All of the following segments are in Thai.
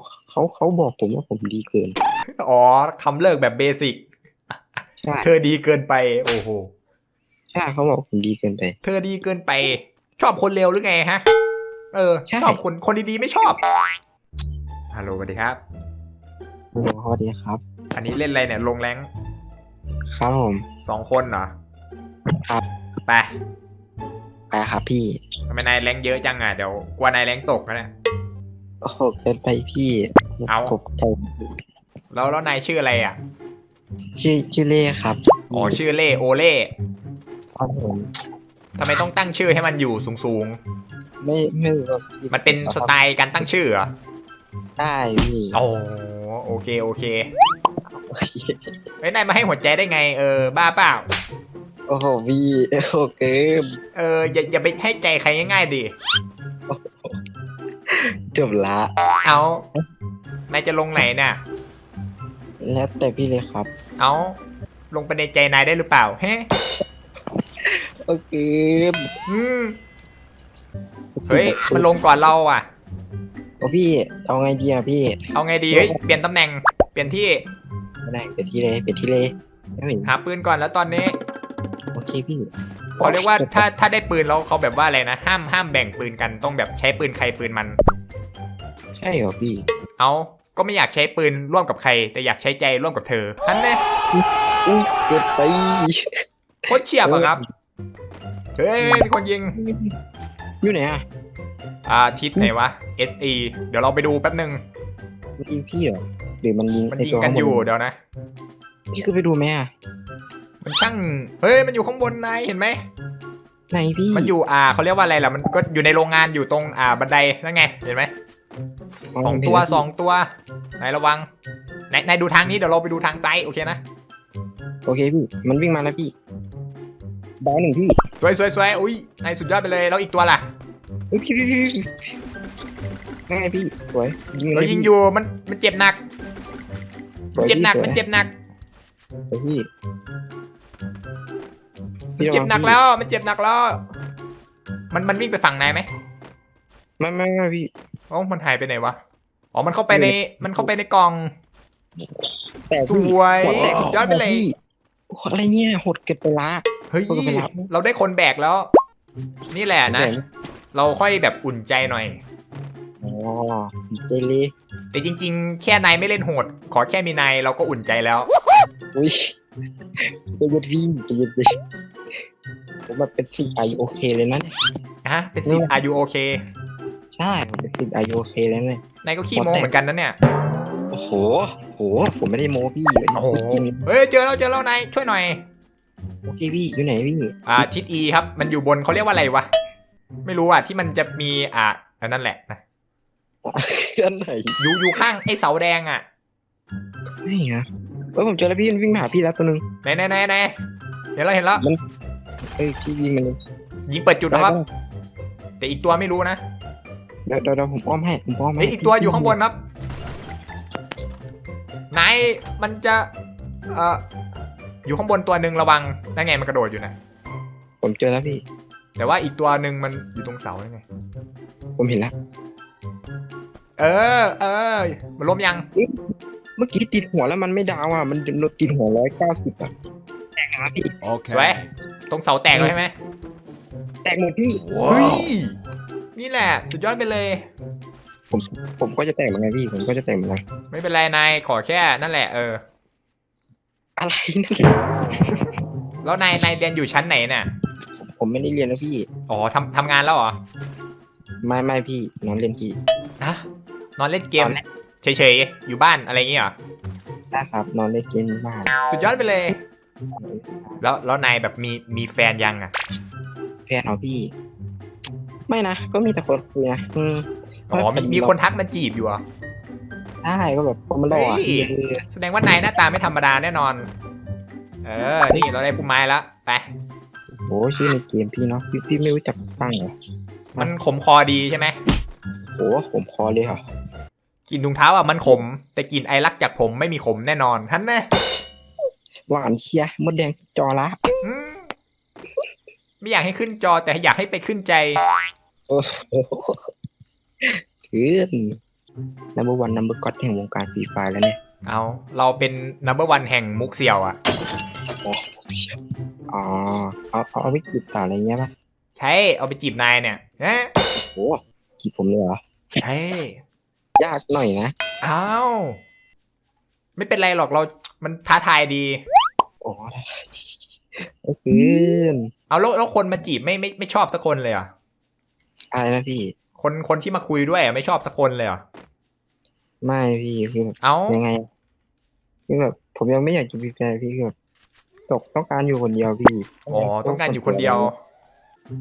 เขาเขาเขาบอกผมว่าผมดีเกิน อ๋อคำเลิกแบบเบสิกใช่เธอดีเกินไป โอ้โหใช่เขาบอกผมดีเกินไป เธอดีเกินไป ชอบคนเร็วหรือไงฮะ เออใช่ชอบคนคนดีๆไม่ชอบฮัลโหลสวัสดีครับโอ้โหสวัสดีครับ อันนี้เล่นอะไรเนี่ยลงแรงครับผมสองคนเหรอครับไปไปครับพี่ทำไมนายแรงเยอะจังอะเดี๋ยวกลัวนายแรงตกนะเนี่ย โอ้โหเกินไปพี่เอา ผมใจแล้วแล้วนายชื่ออะไรอะ ชื่อชื่อเล่ครับอ๋อชื่อเล่โอเล่ครับผมทำไมต้องตั้งชื่อให้มันอยู่สูงไม่ไม่รู้ว่าพี่ๆ มันเป็นสไตล์การตั้งชื่อเหรอได้พี่อ๋อโอเคโอเคเฮ้ยนายมาให้หัวใจได้ไงเออบ้าเปล่า โอ้โหพี่โอ้โหเกินเอออย่าอย่าไปให้ใจใครง่ายๆดิ จบละ เอานายจะลงไหนเนี่ยแล้วแต่พี่เลยครับ เอาลงไปในใจนายได้หรือเปล่า เฮ้โอเคอืมเฮ้ย มันลงก่อนเราอะ โอ้พี่ เอาไงดีอะพี่ เอาไงดี เฮ้ย เปลี่ยนตำแหน่ง เปลี่ยนที่ไม่ได้เป็นที่เลยเป็นที่เลยไม่เห็นหาปืนก่อนแล้วตอนนี้ โอเคพี่เขาเรียกว่าถ้าถ้าได้ปืนแล้วเขาแบบว่าอะไรนะ ห้ามห้ามแบ่งปืนกันต้องแบบใช้ปืนใครปืนมันใช่เหรอพี่เอาก็ไม่อยากใช้ปืนร่วมกับใคร แต่อยากใช้ใจร่วมกับเธอนั่นแน่อุ้ยเกิดไปโคตรเฉียบอะครับ เฮ้ยมีคนยิง อยู่ไหนอะอ่าทิศไหนวะ SE เดี๋ยวเราไปดูแป๊บนึง มันยิงพี่เหรอหรือมันยิงมันไอ้ยิงตัวกันข้างบอยู่เดี๋ยวนะ พี่คือไปดูไหมอะมันช่าง เฮ้ย มันอยู่ข้างบนนายเห็นไหมไหนพี่ มันอยู่อ่าเขาเรียกว่าอะไรล่ะ มันก็อยู่ในโรงงานอยู่ตรงอ่าบันไดนั่นไง เห็นไหม สองตัวสองตัวนายระวังนายนายดูทางนี้เดี๋ยวเราไปดูทางซ้ายโอเคนะ โอเคพี่ มันวิ่งมาแล้วพี่ดาวหนึ่งพี่ สวยสวยสวยอุ้ยนายสุดยอดไปเลยแล้วอีกตัวล่ะเฮ้ยพี่พี่พี่พี่นั่นไงพี่สวยยิงเราเลยยิงพี่อยู่มันมันเจ็บหนักมันเจ็บหนักมันเจ็บหนักสวยพี่มันเจ็บหนักแล้วมันเจ็บหนักแล้ว มันมันวิ่งไปฝั่งนายไหมไม่ไม่ไม่พี่ อ๋อมันหายไปไหนวะ อ๋อ มันเข้าไปใน มันเข้าไปในกล่อง แต่สพี่วยหัแตกสุดยอดไปเลยพี่โอ้โหอะไรเนี่ยโหดเกินไปละ เฮ้ยพวกเราไปรับเราได้คนแบกแล้ว นี่แหละนะเห็นเราค่อยแบบอุ่นใจหน่อย อ๋อดีใจเลยแต่จริง ๆ แค่นายไม่เล่นโหด ขอแค่มีนายเราก็อุ่นใจแล้ว อุ้ยใจเย็นพี่ใจเย็นพี่ผมแบบเป็นสิ่งอายุโอเคเลยนะเนี่ยฮะ เป็นสิ Are you okay ใช่ผมเป็นสิ่ งอายุโอเคแล้วเนี่ยนายก็ขี้โม้เหมือนกันนะเนี่ยโอ้โหโหผมไม่ได้โม้พี่โอ้โหจริงเฮ้ยเจอแล้วเจอแล้วนายช่วยหน่อยโอเคพี่อยู่ไหนพี่อ่าทิศ E ครับ มันอยู่บนเขาเรียกว่าอะไรวะไม่รู้อะที่มันจะมีอ่าอันนั่นแหละนะอันไหนอยู่อยู่ข้างไอ้เสาแดงอะนี่ฮะเออผมเจอแล้วพี่มันวิ่งมาหาพี่แล้วตัวหนึงไหนไหนไหนไหนเห็นแล้วเห็นแล้วเอ้ยพี่ยิงมันเลยยิงเปิดจุดนะครับ แต่อีกตัวไม่รู้นะ เดี๋ยวเดี๋ยวเดี๋ยวผมอ้อมให้ผมอ้อมให้เฮ้ยอีกตัวอยู่ข้างบนครับไหนมันจะเอ่ออยู่ข้างบนตัวหนึ่งระวังนั่นไงมันกระโดดอยู่นะผมเจอแล้วพี่ แต่ว่าอีกตัวหนึ่งมันอยู่ตรงเสานั่นไง ผมเห็นแล้วเออ เออ มันล้มยัง เมื่อกี้ติดหัวแล้วมันไม่ดาวอะมันติดหัวร้อยเก้าสิบอะแตกนะพี่ สวยตรงเสาแตกแล้วใช่ไหมแตกหมดพี่ เฮ้ย นี่แหละ สุดยอดไปเลย ผมผมก็จะแตกเหมือนกันพี่ผมก็จะแตกเหมือนกันไม่เป็นไรนายขอแค่นั่นแหละเออ อะไรนั่นแล้วนายนายเรียนอยู่ชั้นไหนเนี่ยผมไม่ได้เรียนแล้วพี่อ๋อทำทำงานแล้วเหรอไม่ไม่พี่นอนเล่นพี่นะนอนเล่นเกมนอนเล่นเฉยๆอยู่บ้านอะไรอย่างเงี้ยเหรอได้ครับนอนเล่นเกมบ้านสุดยอดไปเลย แล้วแล้วนายแบบมีมีแฟนยังอะ แฟนเอาพี่ ไม่นะ ก็มีแต่คนคุยนะอืมอ๋อมีมีคนทักมาจีบอยู่เหรอะใช่ก็แบบคนมันหล่ออะเฮ้ยเออแสดงว่านายหน้าตาไม่ธรรมดาแน่นอน เออ นี่เราได้พุ่มไม้แล้ว ไป โอ้ชื่อในเกมพี่เนาะพี่พี่ไม่รู้จักตั้งเหรอมันขมคอดีใช่ไหม โอ้ผมคอเลยเหรอ กลินถุงเท้าอะมันขม แต่กลินไอรักจากผมไม่มีขมแน่นอนฮันแน่หวานเชียร์มดแดงจอละ อืมไม่อยากให้ขึ้นจอแต่อยากให้ไปขึ้นใจโอ้โหถืนนัมเบอร์วันนัมเบอร์ก็อดแห่งวงการฟรีไฟแล้วเนี่ย เอา เราเป็น number one แห่งมุกเสี่ยวอะอ๋อ เอาเอาเอาไปจีบสาวอะไรเงี้ยป่ะ ใช่ เอาไปจีบนายเนี่ยเอ๊ะโอ้จีบผมเลยเหรอ ใช่ ยากหน่อยนะอ้าวไม่เป็นไรหรอกเรา มันท้าทายดีโอ้โอ้คืนเอาแล้วแล้วคนมาจีบไม่ไม่ไม่ชอบสักคนเลยเหรอะ อะไรนะพี่ คนคนที่มาคุยด้วยอะไม่ชอบสักคนเลยเหรอะไม่พี่คือแบบเอายังไงคือแบบผมยังไม่อยากจะมีแฟนพี่คือแบบตกต้องการอยู่คนเดียวพี่อ๋อ ต้องการอยู่คนเดียว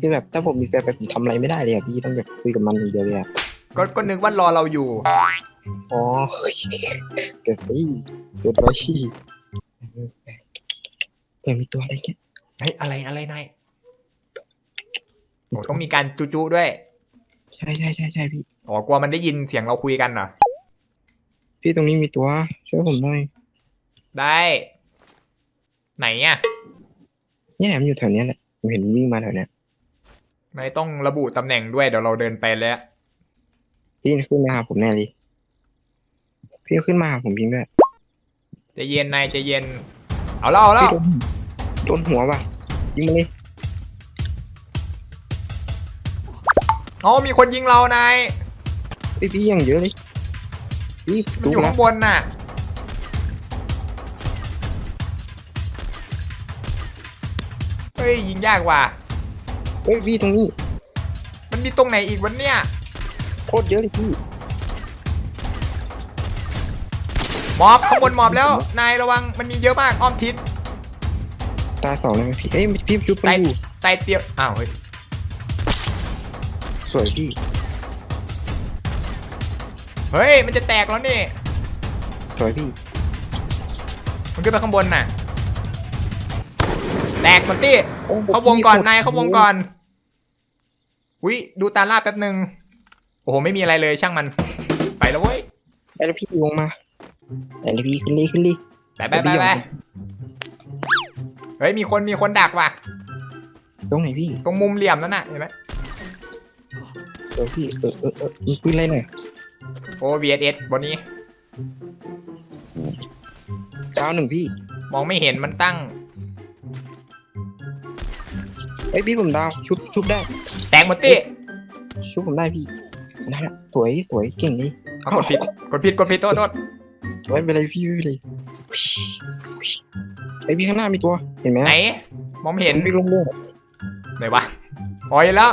คือแบบถ้าผมมีแฟนไปผมทำอะไรไม่ได้เลยอะพี่ต้องแบบคุยกับมันอย่างเดียวเลยอะก็ก็นึกว่ารอเราอยู่ อ๋อเกิดพี่เกิดไว้พี่เปิดมีตัวอะไรเงี้ย เฮ้ย อะไรอะไรนาย โอ้ต้องมีการจูจูด้วย ใช่ใช่ใช่ใช่พี่อ๋อกลัวมันได้ยินเสียงเราคุยกันเหรอ พี่ตรงนี้มีตัวช่วยผมหน่อยได้ ไหนอะ เนี่ยแหละมันอยู่แถวเนี้ยแหละผมเห็นมันวิ่งมาแถวเนี้ยไม่ต้องระบุตำแหน่งด้วยเดี๋ยวเราเดินไปแล้ว พี่ขึ้นมาหาผมแน่เลยพี่ขึ้นมาหาผมจริงด้วยใจะเย็นนายใจะเย็น เอาแล้วเอาแล้พี่วโดนโดนหัวว่ะยิงมาเลย อ๋อมีคนยิงเรานายเอ้ยพี่ยังเยอะเลยพี่มันดูอยู่แล้ข้าวงบนน่ะ เฮ้ยยิงยากว่ะ เฮ้ยพี่ตรงนี้มันมีตรงไหนอีกวันเนี่ย โคตรเยอะเลยพี่หมอบข้างบนหมอบแล้ว นายระวังมันมีเยอะมากอ้อมทิศตาสองเลยไหมพี่เอ้ยพี่ชุบไปใต้อยู่ใต้เตียงอ้าวเฮ้ย สวยพี่ เฮ้ย มันจะแตกแล้วนี่ สวยพี่ มันขึ้นไปข้างบนน่ะ แตกมันตี้โอ้โหเขาวงก่อนพี่นายเขาวงก่อนอุ้ยดูตาล่าแป๊บหนึ่งโอ้โห ไม่มีอะไรเลยช่างมัน ไปแล้วเว้ยไปแล้วพี่วงมาไปเลยพี่ขึ้นเลยขึ้นเลยไปไปไปไปเฮ้ยมีคนมีคนดักว่ะ ตรงไหนพี่ ตรงมุมเหลี่ยมนั่นน่ะเห็นไหม เดี๋ยวพี่เออเออเออมีปืนอะไรหน่อยโอ้ VSS บนนี้ ดาวหนึ่งพี่มองไม่เห็นมันตั้งเอ้ยพี่ผมดาวชุบชุบได้ แตกหมดตี้ชุบผมได้พี่ได้ละสวยสวยเก่งเลยเอากดผิดกดผิดกดผิดโทษโทษไม่เป็นไรพี่ไม่เป็นไรไอยพี่ข้างหน้ามีตัวเห็นไหมไหน มองไม่เห็น พี่ลงเรือไหนวะอ๋อเห็นแล้ว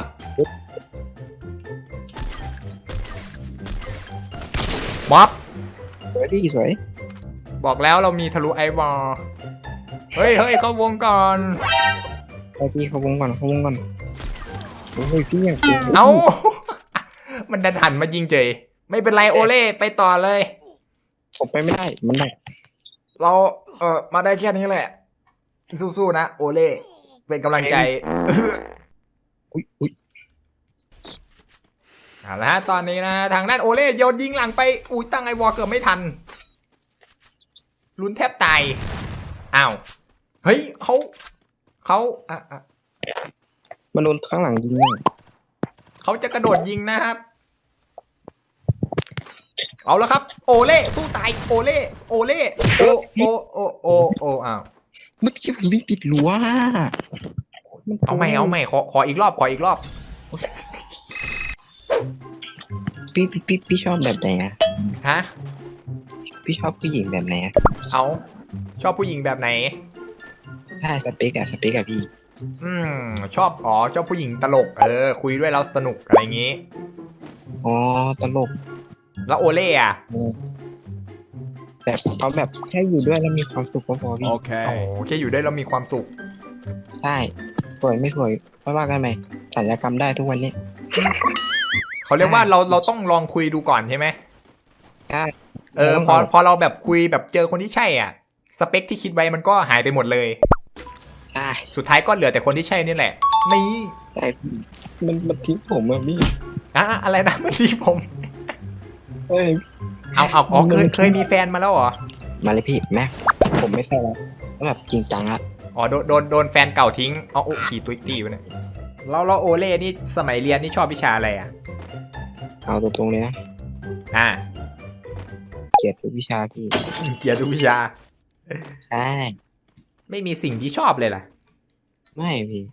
ม็อบสวยพี่สวยบอกแล้วเรามีทะลุไอวอลเฮ้ยเฮ้ยเข้าวงก่อน ไปพี่เขาวงก่อนเขาวงก่อนโอ้ยพี่อยากเอามันดันหันมายิงเจยไม่เป็นไรโอเล่ไปต่อเลย ผมไปไม่ได้มันหนักเราเออมาได้แค่นี้แหละ สู้ๆนะโอเล่เป็นกำลังใจ อุ้ยอุ้ย เอาละฮะตอนนี้นะทางด้านโอเล่โยนยิงหลังไปอุ้ยตั้งไอวอลเกือบไม่ทันลุ้นแทบตายอ้าวเฮ้ยเขาเขาอะอะมันโดนข้างหลังยิงเนี่ยเขาจะกระโดดยิงนะครับ เอาแล้วครับ โอเล่สู้ตายโอเล่โอเล่โอโอโอโอโออ้าวเมื่อกี้ผมวิ่งติดรั้วเอาใหม่เอาใหม่ขอขออีกรอบขออีกรอบ พี่พี่พี่พี่ชอบแบบไหนอะฮะ พี่ชอบผู้หญิงแบบไหนอะเอาชอบผู้หญิงแบบไหน ใช่สเปกอะสเปกอะพี่ อืม ชอบอ๋อชอบผู้หญิงตลก เออ คุยด้วยแล้วสนุกอะไรอย่างงี้ อ๋อตลกแล้วโอเล่อะแบบเขาแบบแค่อยู่ด้วยแล้วมีความสุขก็พอพี่ โอ้แค่อยู่ได้แล้วมีความสุข ใช่สวยไม่สวยไม่ว่ากันไหมศัลยกรรมได้ทุกวันนี้ เขาเรียกว่าเราเราต้องลองคุยดูก่อนใช่ไหมใช่เออพอพอเราแบบคุยแบบเจอคนที่ใช่อะ สเปคที่คิดไว้มันก็หายไปหมดเลยใช่สุดท้ายก็เหลือแต่คนที่ใช่นี่แหละนี่ใช่พี่มันมันทิ้งผมอะพี่อะอะไรนะไม่ดีผมเอ้ยเอาเอาอ๋อเคยเคยมีแฟนมาแล้วเหรอมาเลยพี่แม่ผมไม่ใช่แล้วแล้วแบบจริงจังละอ๋อโดนโดนโดนแฟนเก่าทิ้งอ๋อโอ้ขี่ตุยตี้วะเนี่ยเราเราโอเล่นี่สมัยเรียนนี่ชอบวิชาอะไรอะ เอาตรงๆเลยนะอ่าเกลียดทุกวิชาพี่ เกลียดทุกวิชา ใช่ ไม่มีสิ่งที่ชอบเลยล่ะ ไม่พี่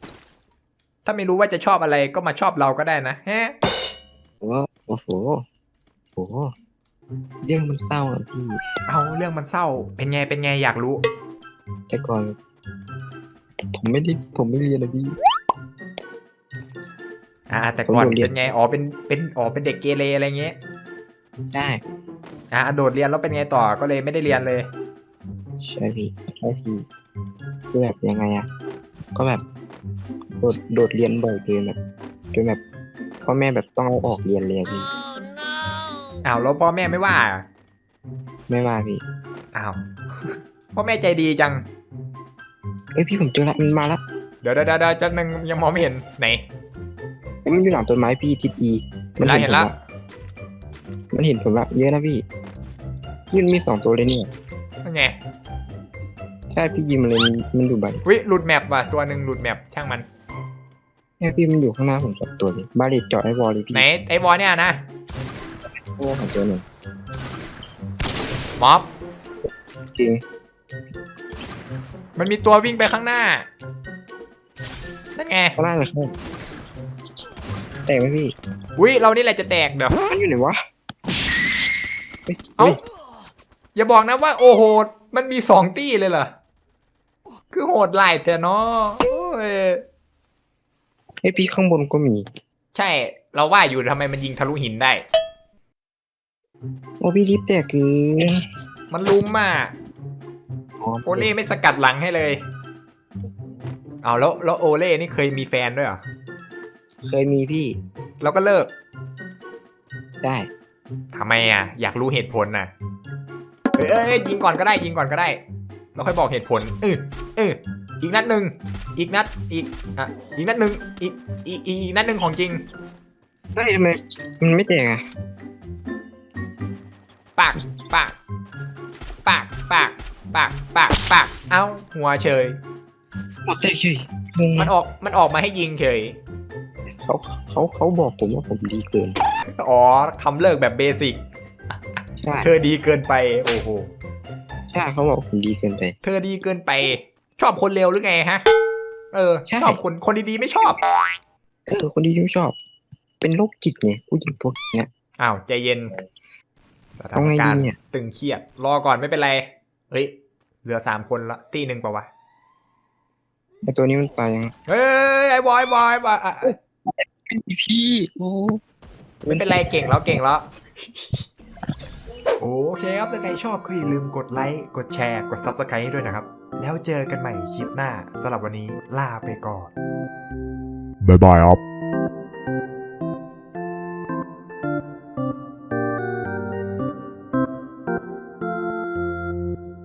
ถ้าไม่รู้ว่าจะชอบอะไรก็มาชอบเราก็ได้นะแฮะ โอ้โอ้โหโอ้โหเรื่องมันเศร้าอะพี่ เอาเรื่องมันเศร้า เป็นไงเป็นไงอยากรู้ แต่ก่อน ผมไม่ได้ผมไม่เรียนนะพี่ อ่าแต่ก่อนผมโดดเรียนเป็นไงอ๋อเป็นเป็นอ๋อเป็นเด็กเกเรอะไรเงี้ยได้อ่าโดดเรียนแล้วเป็นไงต่อก็เลยไม่ได้เรียนเลยใช่พี่ใช่พี่คือแบบยังไงอะก็แบบโดดโดดเรียนบ่อยเกินแบบจนแบบพ่อแม่แบบต้องเอาออกเรียนเลยอะพี่อ้าวแล้วพ่อแม่ไม่ว่าอะไม่ว่าพี่อ้าวพ่อแม่ใจดีจังเอ้ยพี่ผมเจอละมันมาละเดี๋ยวเดี๋ยวเดี๋ยวเดี๋ยวแป๊บนึงยังมองไม่เห็นไหนเอ้ย มันอยู่หลังต้นไม้พี่ทิศอีเห็นละเห็นละผมมันเห็นผมละเยอะนะพี่พี่มันมีสองตัวเลยเนี่ยนั่นไงใช่พี่ยิงมันเลยมันมันอยู่ใบวิหลุดแมปว่ะตัวหนึ่งหลุดแมปช่างมันแค่พี่มันอยู่ข้างหน้าผมสองตัวเลยบาริตเจาะไอ้วอลเลยพี่ไหนไอ้บอลเนี่ยนะโอ้ของตัวหนึ่งม็อบจริงมันมีตัววิ่งไปข้างหน้านั่นไงข้างหน้าเลยครับ แตกไหมพี่วิเรานี่แหละจะแตกเดี๋ยวมันอยู่ไหนวะเฮ้ยเอ้าเฮ้ยอย่าบอกนะว่า โอ้โหมันมีสองตี้เลยเหรอคือโหดหลายแต่เนาะโอ้ยเฮ้ยพี่ข้างบนก็มี ใช่เราว่าอยู่ทำไมมันยิงทะลุหินได้ โอ้พี่ทิพย์แตกคือมันลุมอะอ๋อโอเล่ไม่สกัดหลังให้เลย เอาแล้วแล้วโอเล่นี่เคยมีแฟนด้วยเหรอ เคยมีพี่แล้วก็เลิกได้ทำไมอะ อยากรู้เหตุผลน่ะเอ้ยเอ้ยเอ้ยยิงก่อนก็ได้ยิงก่อนก็ได้แล้วค่อยบอกเหตุผลเออเอออีกนัดหนึ่งอีกนัดอีกอะอีกนัดหนึ่งอีกอีกอีกอีกนัดหนึ่งของจริง เฮ้ยทำไมมันไม่แตกอะปากปากปากปากปากปากปากเอ้าหัวเฉยอ๋อแตกเฉยงงมันออกมันออกมาให้ยิงเฉย เขาเขาเขาบอกผมว่าผมดีเกิน อ๋อคำเลิกแบบเบสิก ใช่เธอดีเกินไป โอ้โห ใช่เขาบอกผมดีเกินไป เธอดีเกินไป ชอบคนเร็วหรือไงฮะ เออ ใช่ ชอบคนคนดีๆไม่ชอบ เออคนดีที่ไม่ชอบ เป็นโรคจิตไงผู้หญิงพวกเนี้ย อ้าวใจเย็น สถาเอานไงการณ์ดีเนี่ย ตึงเครียด รอก่อนไม่เป็นไร เฮ้ย เหลือสามคนละตีหนึ่งป่าวะ ไอตัวนี้มันตายยัง เฮ้ยไอ้บอยบอยบอยอะ พี่โอ้ไม่เป็นไรเก่งแล้วเก่งแล้ว โอเคครับถ้าใครชอบก็อย่าลืมกดไลค์ กดแชร์ กด Subscribe ให้ด้วยนะครับ แล้วเจอกันใหม่คลิปหน้าสำหรับวันนี้ลาไปก่อน บ๊ายบายครับ